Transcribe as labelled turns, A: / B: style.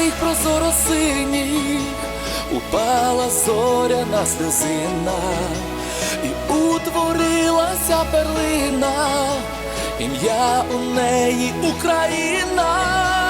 A: тих прозоро синіх упала зоряна сльозина і утворилася перлина, ім'я у неї Україна.